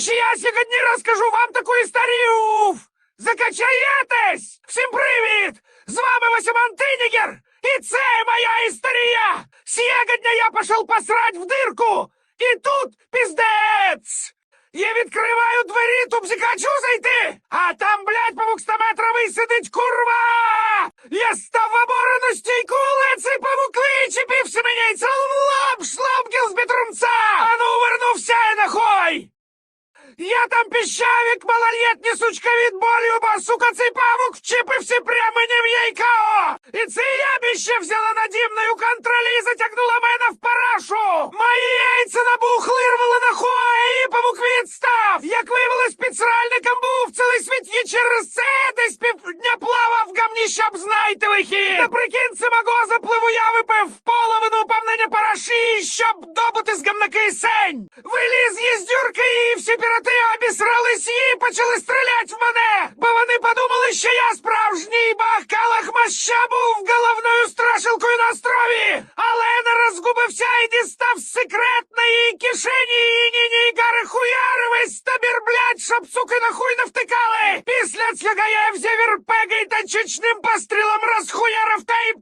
я сьогодні розкажу вам таку історію. Закачаєтесь! Всім привіт! З вами Васим Антинігер! І це моя історія! Сьогодні я пішов посрать в дирку! І тут піздець! Я відкриваю двері, тупзика зайти! А там, блядь, по двухстометровий сидить курва! Я став в оборону стійку, лицей павук вичепився мені, це лоб шлапків з бітрунца! Я там піщавик, малолетні сучка від болю, бо, сука, цей павук вчепився прямо мені в яйко! І це я біще взяла наді мною контролі і затягнула мене в парашу! Мої яйця набухли, рвали нахуй, і павук відстав! Як виявилось, підсральником був цілий світ і через це десь півдня плавав в гамні, щоб знайти вихід! Наприкінці мого запливу я випив половину повнення параші, щоб добути з гамна кисень! Виліз пірати обісрались і почали стріляти в мене! Бо вони подумали, що я справжній бах Калахмаща був головною страшилкою на острові! Але не розгубився і дістав з секретної кишені ніні гари хуяри весь табір, блядь, щоб суки на хуй не втикали! Після цього я взяв ірпеги та чечним пострілом розхуярив та й